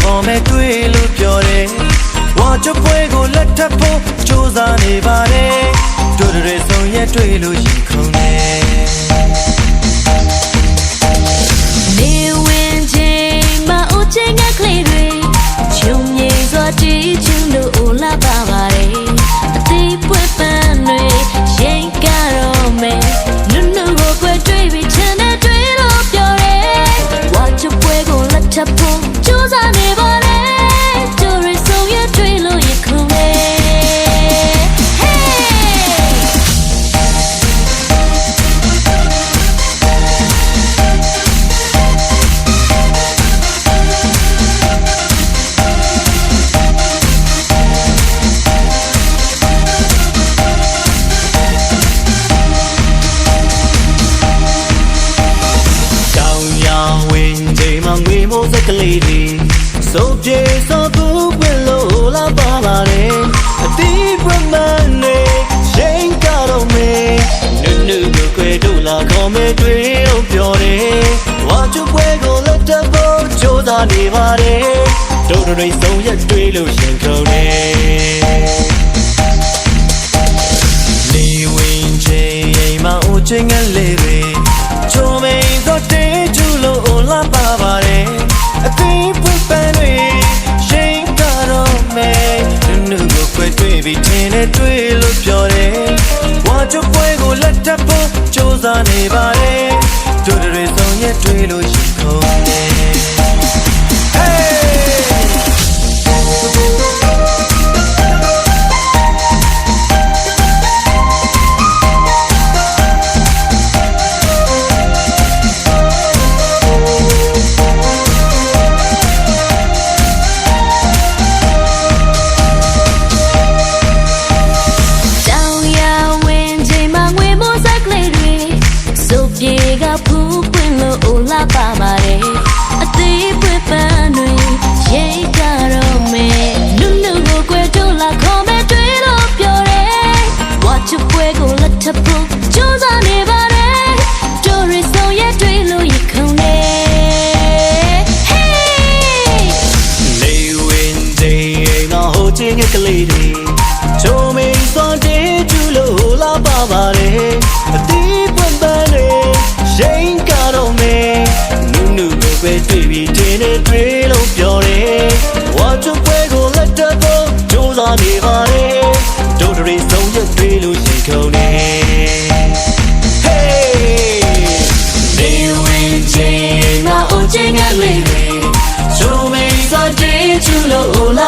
ခေါ်မဲ့တွေ့လို့ပြောတယ်ဝါချပွဲကိုလက်ထပ်ဖို့စူးစမ်းနေပါတယ်တို့တွေဆုံးရတွေ့လို့ရင်ခုန်တယ် ငွေမိုးစက်ကလေးတွေစိုးပြေစောသူပွင့်လို့လာပါပါတယ်အတီးပွင့်မနေရှိန်ကတော့မေနုနုကိုခွေတို့လာခေါ်မဲတွေ့လို့ပြောတယ်ဝါချပွဲကိုလက်တဖို့ကြိုးစားနေပါတယ်တို့တွေဆုံးရက်တွေ့လို့ရှင်ခုန်နေနေဝင်ချိန်အိမ်မှာအိုချင်းငယ်လေးတွေချုံမိန်သောတေးကျူ လို့အိုလာပါပါတယ်အသိပွပန်းတွေရှိန်ကတော့မဲနုနုကိုခွဲတွေ့ပြီးထင်းနဲ့တွေ့လို့ပြောတယ်ဝါချပွဲကိုလက်ထပ်ဖို့စူးစမ်းနေပါတယ် ချင်းငယ်ကလေးတွေချုံမိန်စွန်တေးကျူလို့လာပါပါတယ်အတီးပွင့်ပန်းတွေရှိန်ကတော့မေနုနုကိုပဲတွေ့ပြီးတင်းနဲ့တွေ့လို့ပြောတယ်ဝါချပွဲကိုလက်တဖို့ကြိုးစားနေပါတယ်တို့တွေဆုံးရက်တွေ့လို့ရှိခုံနေ Hey နေဝင်ချိန်အိမ်မှာဟိုချင်းငယ်လေးတွေချုံမိန်စွန်တေးကျူလို့လာ